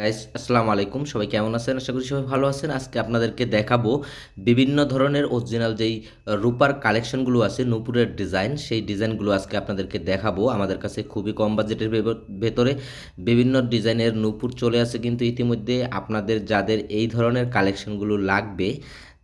Guys আসসালামু আলাইকুম সবাই কেমন আছেন? আশা করি সবাই ভালো আছেন। আজকে আপনাদেরকে দেখাবো বিভিন্ন ধরনের অরিজিনাল যেই রূপার কালেকশনগুলো আছে, নূপুরের ডিজাইন সেই ডিজাইনগুলো আজকে আপনাদেরকে দেখাবো। আমাদের কাছে খুবই কম বাজেটের ভেতরে বিভিন্ন ডিজাইনের নূপুর চলে আসে কিন্তু ইতিমধ্যে আপনাদের যাদের এই ধরনের কালেকশনগুলো লাগবে,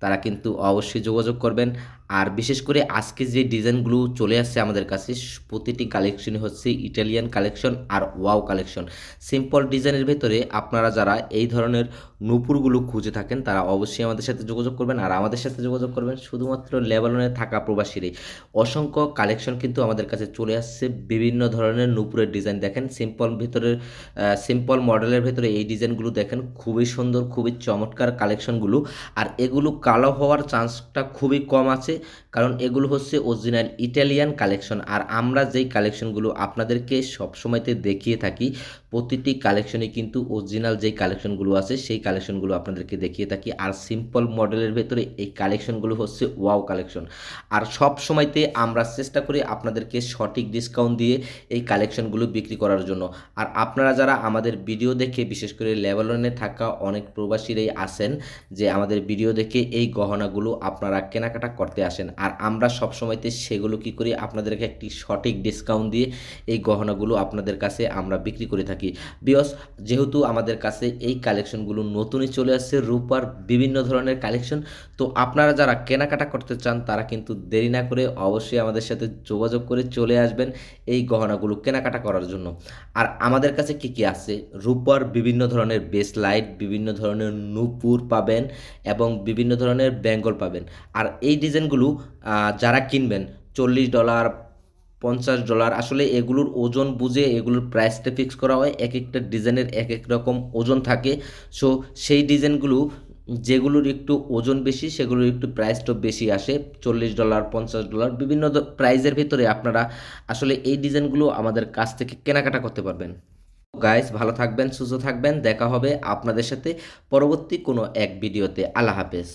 তারা কিন্তু অবশ্যই যোগাযোগ করবেন। আর বিশেষ করে আজকে যে ডিজাইনগুলো চলে আসছে আমাদের কাছে, প্রতিটি কালেকশনই হচ্ছে ইটালিয়ান কালেকশন আর ওয়াও কালেকশন সিম্পল ডিজাইনের ভেতরে আপনারা যারা এই ধরনের নূপুরগুলো খুঁজে থাকেন, তারা অবশ্যই আমাদের সাথে যোগাযোগ করবেন। আর আমাদের সাথে যোগাযোগ করবেন শুধুমাত্র লেবাননে থাকা প্রবাসীরই। অসংখ্য কালেকশন কিন্তু আমাদের কাছে চলে আসছে। বিভিন্ন ধরনের নূপুরের ডিজাইন দেখেন। সিম্পল ভেতরের সিম্পল মডেলের ভেতরে এই ডিজাইনগুলো দেখেন। খুবই সুন্দর, খুবই চমৎকার কালেকশনগুলো আর এগুলো কালো হওয়ার চান্সটা খুবই কম আছে। কারণ এগুলো হচ্ছে অরিজিনাল ইটালিয়ান কালেকশন আর আমরা যেই কালেকশনগুলো আপনাদেরকে সবসময়তে দেখিয়ে থাকি, প্রতিটি কালেকশনে কিন্তু অরিজিনাল যেই কালেকশনগুলো আছে, সেই কালেকশনগুলো আপনাদেরকে দেখিয়ে থাকি। আর সিম্পল মডেলের ভেতরে এই কালেকশনগুলো হচ্ছে ওয়াও কালেকশন আর সব সময়তে আমরা চেষ্টা করি আপনাদেরকে সঠিক ডিসকাউন্ট দিয়ে এই কালেকশনগুলো বিক্রি করার জন্য। আর আপনারা যারা আমাদের ভিডিও দেখে, বিশেষ করে লেবাননে থাকা অনেক প্রবাসীরাই আছেন, যে আমাদের ভিডিও দেখে এই গহনাগুলো আপনারা কেনাকাটা করতে আসেন। আর আমরা সব সময়তে সেগুলো কি করি? আপনাদেরকে একটি সঠিক ডিসকাউন্ট দিয়ে এই গহনাগুলো আপনাদের কাছে আমরা বিক্রি করে থাকি। বিয়স যেহেতু আমাদের কাছে এই কালেকশনগুলো নতুনই চলে আসছে, রূপার বিভিন্ন ধরনের কালেকশন তো আপনারা যারা কেনাকাটা করতে চান, তারা কিন্তু দেরি না করে অবশ্যই আমাদের সাথে যোগাযোগ করে চলে আসবেন এই গহনাগুলো কেনাকাটা করার জন্য। আর আমাদের কাছে কি কি আছে? রূপার বিভিন্ন ধরনের বেস লাইট বিভিন্ন ধরনের নূপুর পাবেন এবং বিভিন্ন ধরনের বেঙ্গল পাবেন। আর এই ডিজাইনগুলো আহ, যারা কিনবেন চল্লিশ ডলার পঞ্চাশ ডলার আসলে এগুলোর ওজন বুঝে এগুলোর প্রাইসটা ফিক্স করা হয়। এক একটা ডিজাইনের এক এক রকম ওজন থাকে। সো সেই ডিজাইনগুলো যেগুলোর একটু ওজন বেশি সেগুলোর একটু প্রাইসটা বেশি আসে। চল্লিশ ডলার পঞ্চাশ ডলার বিভিন্ন প্রাইজের ভিতরে আপনারা আসলে এই ডিজাইনগুলো আমাদের কাছ থেকে কেনাকাটা করতে পারবেন। গাইস ভালো থাকবেন সুস্থ থাকবেন দেখা হবে আপনাদের সাথে পরবর্তী কোনো এক ভিডিওতে। আল্লাহ হাফেজ।